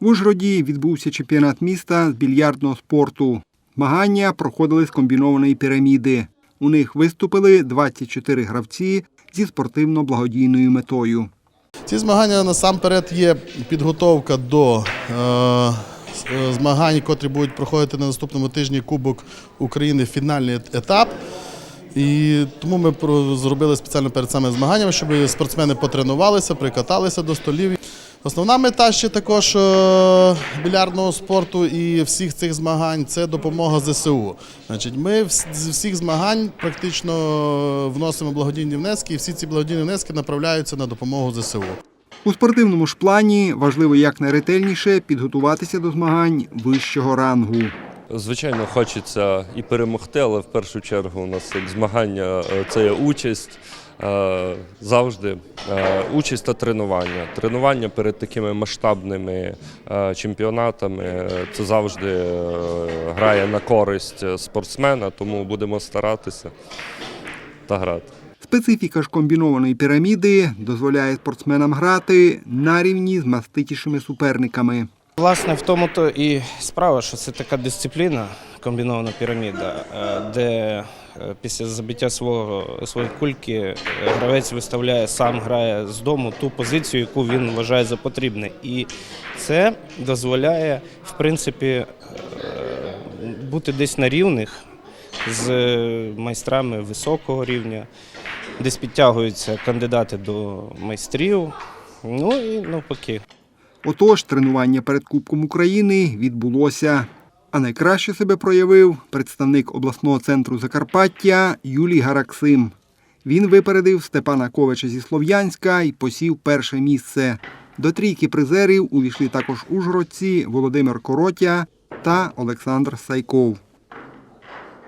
В Ужгороді відбувся чемпіонат міста з більярдного спорту. Змагання проходили з комбінованої піраміди. У них виступили 24 гравці зі спортивно-благодійною метою. Ці змагання насамперед є підготовка до е, е, змагань, котрі будуть проходити на наступному тижні Кубок України фінальний етап. І тому ми зробили спеціально перед самими змаганнями, щоб спортсмени потренувалися, прикаталися до столів. Основна мета ще також е, білярдного спорту і всіх цих змагань це допомога ЗСУ. Значить, ми з всіх змагань практично вносимо благодійні внески, і всі ці благодійні внески направляються на допомогу ЗСУ. У спортивному ж плані важливо якнайретельніше підготуватися до змагань вищого рангу. Звичайно, хочеться і перемогти, але в першу чергу у нас як змагання е, це є участь. Е, Завжди е, участь та тренування. Тренування перед такими масштабними е, чемпіонатами це завжди грає на користь спортсмена, тому будемо старатися та грати. Специфіка ж комбінованої піраміди дозволяє спортсменам грати на рівні з маститішими суперниками. Власне, в тому то і справа, що це така дисципліна, комбінована піраміда, е, де е, після забиття свого своєї кульки е, гравець виставляє, сам грає з дому ту позицію, яку він вважає за потрібне. І це дозволяє, в принципі, бути десь на рівних з майстрами високого рівня, десь підтягуються кандидати до майстрів. Ну і навпаки. Отож, тренування перед Кубком України відбулося. А найкраще себе проявив представник обласного центру Закарпаття Юлій Гараксим. Він випередив Степана Ковича зі Слов'янська і посів перше місце. До трійки призерів увійшли також ужгородці Володимир Коротя та Олександр Сайков.